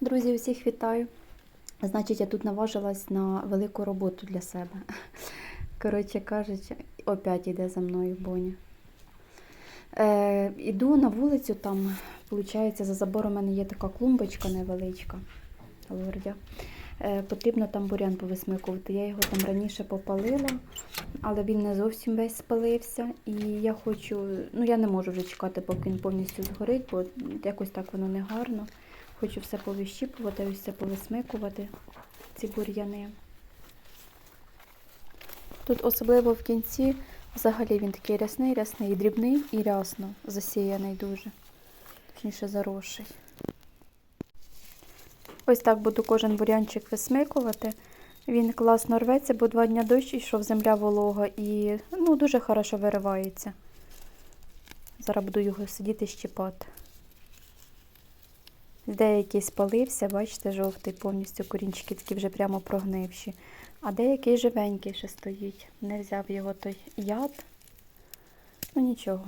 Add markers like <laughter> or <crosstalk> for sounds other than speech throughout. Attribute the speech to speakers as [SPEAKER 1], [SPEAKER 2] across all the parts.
[SPEAKER 1] Друзі, усіх вітаю. Значить, я тут наважилась на велику роботу для себе. <laughs> Коротше кажучи, опять іде за мною Боня. Е, іду на вулицю, там, виходить, за забором у мене є така клумбочка невеличка. Лордя. Е, потрібно там бурян повисмикувати. Я його там раніше попалила, але він не зовсім весь спалився. І я хочу, ну я не можу вже чекати, поки він повністю згорить, бо якось так воно не гарно. Хочу все повищіпувати, ось все повисмикувати, ці бур'яни. Тут особливо в кінці, взагалі він такий рясний, рясний, дрібний і рясно засіяний дуже, точніше заросший. Ось так буду кожен бурянчик висмикувати. Він класно рветься, бо два дня дощ йшов, земля волога і ну, дуже хорошо виривається. Зараз буду його сидіти щіпати. Деякий спалився, бачите, жовтий, повністю корінчики такі вже прямо прогнивші. А деякий живенький ще стоїть. Не взяв його той яд. Ну нічого.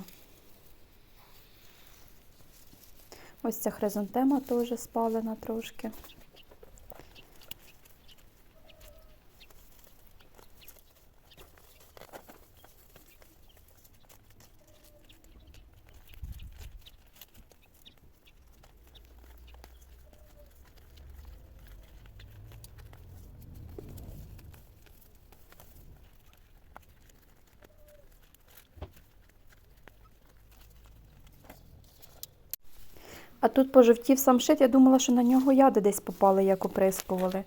[SPEAKER 1] Ось ця хризантема теж спалена трошки. А тут пожовтів самшит, я думала, що на нього яди десь попали, як оприскували.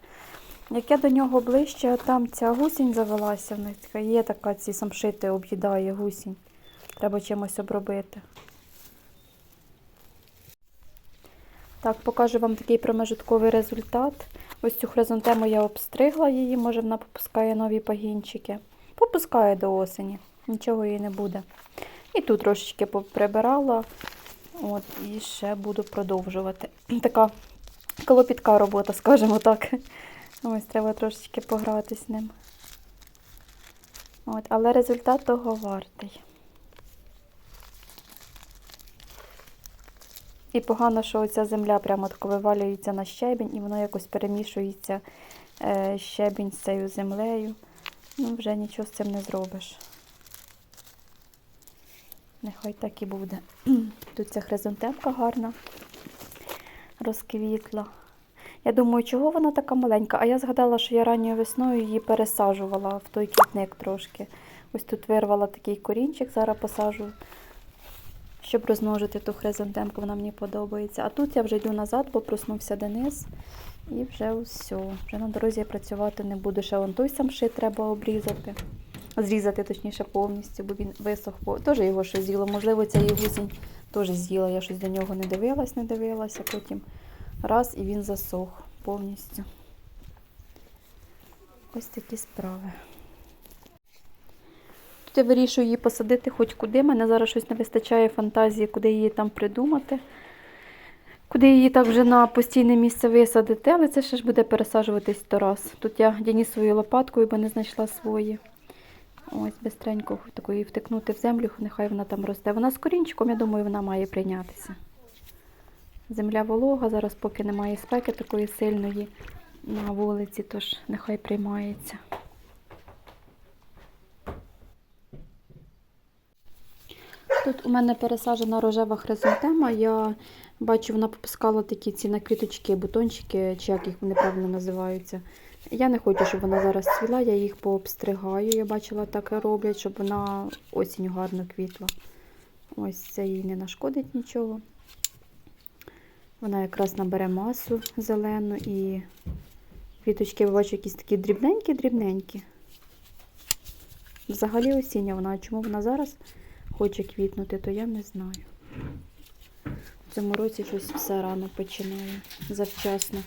[SPEAKER 1] Як я до нього ближче, там ця гусінь завелася, в них є така, ці самшити об'їдає гусінь. Треба чимось обробити. Так, покажу вам такий промежутковий результат. Ось цю хризантему я обстригла її, може вона попускає нові пагінчики. Попускає до осені, нічого їй не буде. І тут трошечки поприбирала. От, і ще буду продовжувати. <clears throat> Така клопітка робота, скажімо так. Ось треба трошечки пограти з ним. От, але результат того вартий. І погано, що оця земля прямо тако вивалюється на щебінь, і воно якось перемішується е, щебінь з цією землею. Ну, вже нічого з цим не зробиш. Нехай так і буде. <clears throat> Тут ця хризантемка гарна розквітла. Я думаю, чого вона така маленька? А я згадала, що я ранньою весною її пересаджувала в той квітник трошки. Ось тут вирвала такий корінчик, зараз посаджу, щоб розмножити ту хризантемку, вона мені подобається. А тут я вже йду назад, бо проснувся Денис. І вже все. Вже на дорозі я працювати не буду. Ще вон той самшит треба обрізати. Зрізати, точніше, повністю, бо він висох. Теж його щось з'їло. Можливо, ця її гусінь теж з'їла. Я щось до нього не дивилась, не дивилася. Потім раз і він засох повністю. Ось такі справи. Тут я вирішую її посадити хоч куди. Мене зараз щось не вистачає фантазії, куди її там придумати. Куди її так вже на постійне місце висадити, але це ще ж буде пересаджуватись сто раз. Тут я Денісовою лопаткою, бо не знайшла свої. Ось, бистренько такої втикнути в землю, нехай вона там росте. Вона з корінчиком, я думаю, вона має прийнятися. Земля волога, зараз поки немає спеки такої сильної на вулиці, тож нехай приймається. Тут у мене пересаджена рожева хризантема. Я бачу, вона попускала такі ці на квіточки, бутончики, чи як їх вони правильно називаються. Я не хочу, щоб вона зараз цвіла, я їх пообстригаю. Я бачила, так і роблять, щоб вона осінню гарно квітла. Ось це їй не нашкодить нічого. Вона якраз набере масу зелену і квіточки, бачу, якісь такі дрібненькі-дрібненькі. Взагалі осіння вона, чому вона зараз хоче квітнути, то я не знаю. В цьому році щось все рано починає, завчасно.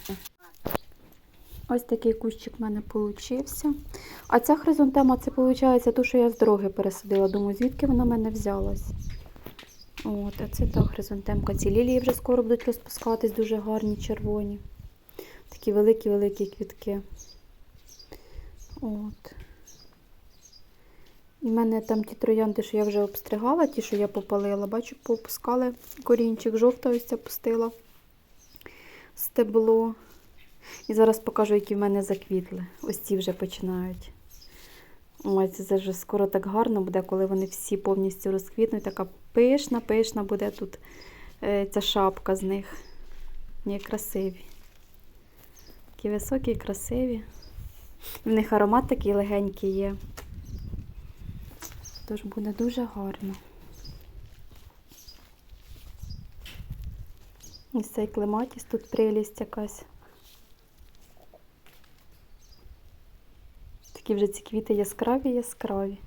[SPEAKER 1] Ось такий кущик в мене получився. А ця хризантема, це виходить, ту, що я з дороги пересадила. Думаю, звідки вона в мене взялась. От, а це та хризантемка. Ці лілії вже скоро будуть розпускатись, дуже гарні, червоні. Такі великі-великі квітки. От. І в мене там ті троянди, що я вже обстригала, ті, що я попалила, бачу, попускали корінчик, жовта ось ця пустила. стебло. І зараз покажу, які в мене заквітли. Ось ці вже починають. Ой, це вже скоро так гарно буде, коли вони всі повністю розквітнуть. Така пишна, пишна буде тут е, ця шапка з них. Ні, красиві. Такі високі і красиві. В них аромат такий легенький є. Тож буде дуже гарно. Ось цей клематіс, тут прелість якась. Такі вже ці квіти яскраві, яскраві.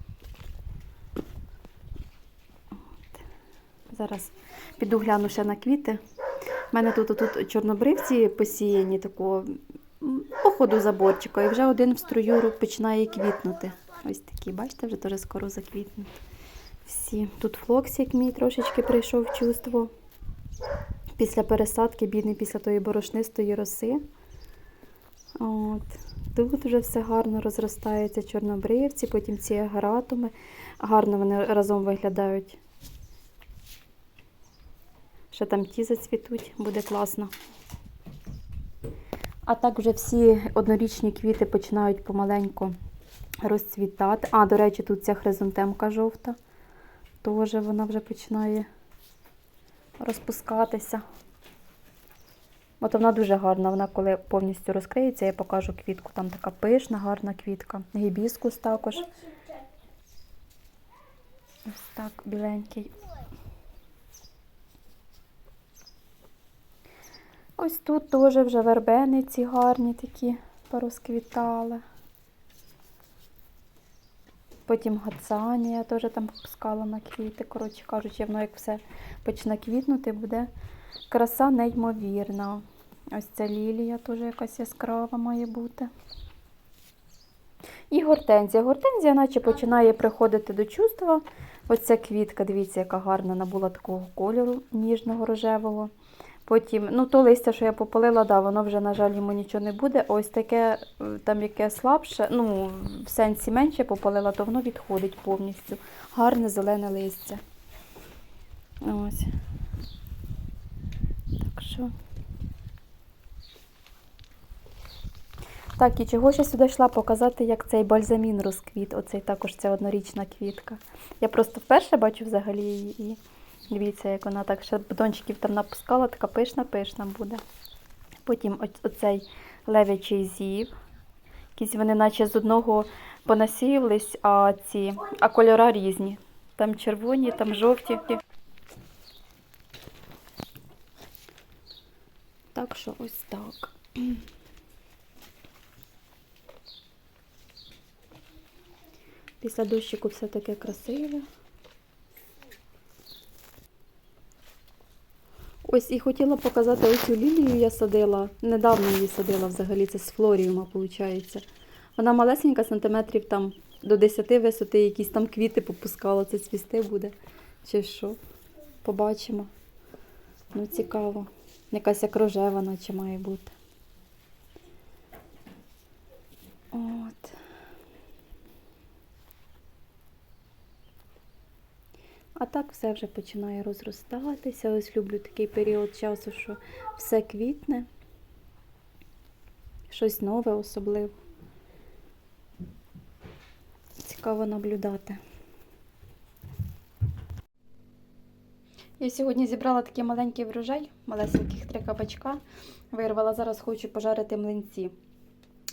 [SPEAKER 1] Зараз піду гляну ще на квіти. У мене тут, тут чорнобривці посіяні такого по ходу заборчика, і вже один в струю ру- починає квітнути. Ось такі, бачите, вже дуже скоро заквітнуть. Всі. Тут флоксик мій трошечки прийшов в чувство. Після пересадки, бідний після тої борошнистої роси. От. Тут вже все гарно розростається чорнобривці, потім ці агратуми. Гарно вони разом виглядають. Ще там ті зацвітуть, буде класно. А так вже всі однорічні квіти починають помаленьку розцвітати. А, до речі, тут ця хризантемка жовта. Теж вона вже починає розпускатися. От вона дуже гарна. Вона коли повністю розкриється, я покажу квітку. Там така пишна, гарна квітка. Гібіскус також. Ось так, біленький. Ось тут теж вже вербениці гарні такі порозквітали. Потім гацанія теж там пускала на квіти. Коротше кажучи, воно як все почне квітнути, буде краса неймовірна. Ось ця лілія теж якась яскрава має бути. І гортензія. Гортензія наче починає приходити до чувства. Ось ця квітка, дивіться, яка гарна набула такого кольору ніжного рожевого. Потім, ну, то листя, що я попалила, да, воно вже, на жаль, йому нічого не буде. Ось таке, е, там яке слабше, ну, в сенсі менше попалила, то воно відходить повністю. Гарне зелене листя. Ось. Що. Так, і чого ж я сюди йшла показати, як цей бальзамін розквіт. Оцей також ця однорічна квітка. Я просто вперше бачу взагалі її. І дивіться, як вона так ще бутончиків там напускала, така пишна-пишна буде. Потім оцей левячий зів. Якісь вони наче з одного понасіялись, а ці, а кольора різні. Там червоні, там жовті. Так що ось так. Після дощику все таке красиве. Ось і хотіла показати оцю лілію я садила. Недавно її садила взагалі, це з флоріума, виходить. Вона малесенька, сантиметрів там до 10 висоти, якісь там квіти попускала, це цвісти буде. Чи що? Побачимо. Ну, цікаво. Якась як рожева, наче має бути. От. А так все вже починає розростатися. Ось люблю такий період часу, що все квітне. Щось нове особливо. Цікаво наблюдати. Я сьогодні зібрала такий маленький врожай, малесеньких три кабачка. Вирвала, зараз хочу пожарити млинці.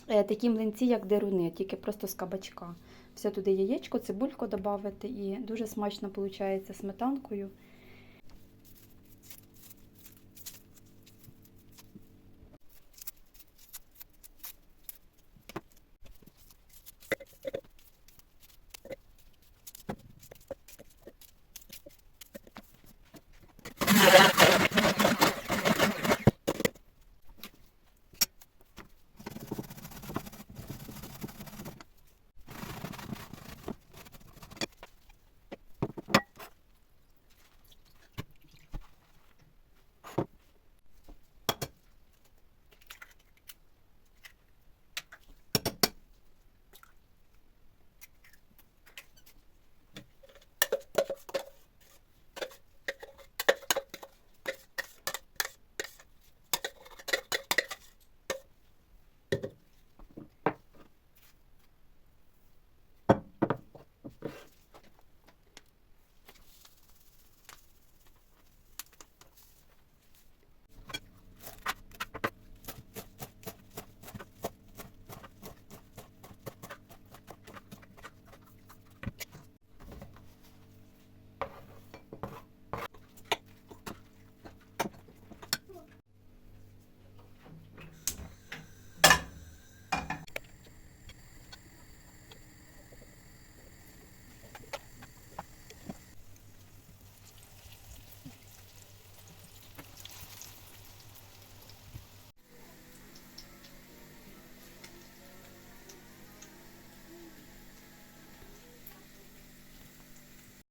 [SPEAKER 1] Е, Такі млинці, як деруни, тільки просто з кабачка. Все туди яєчко, цибульку додати і дуже смачно виходить сметанкою.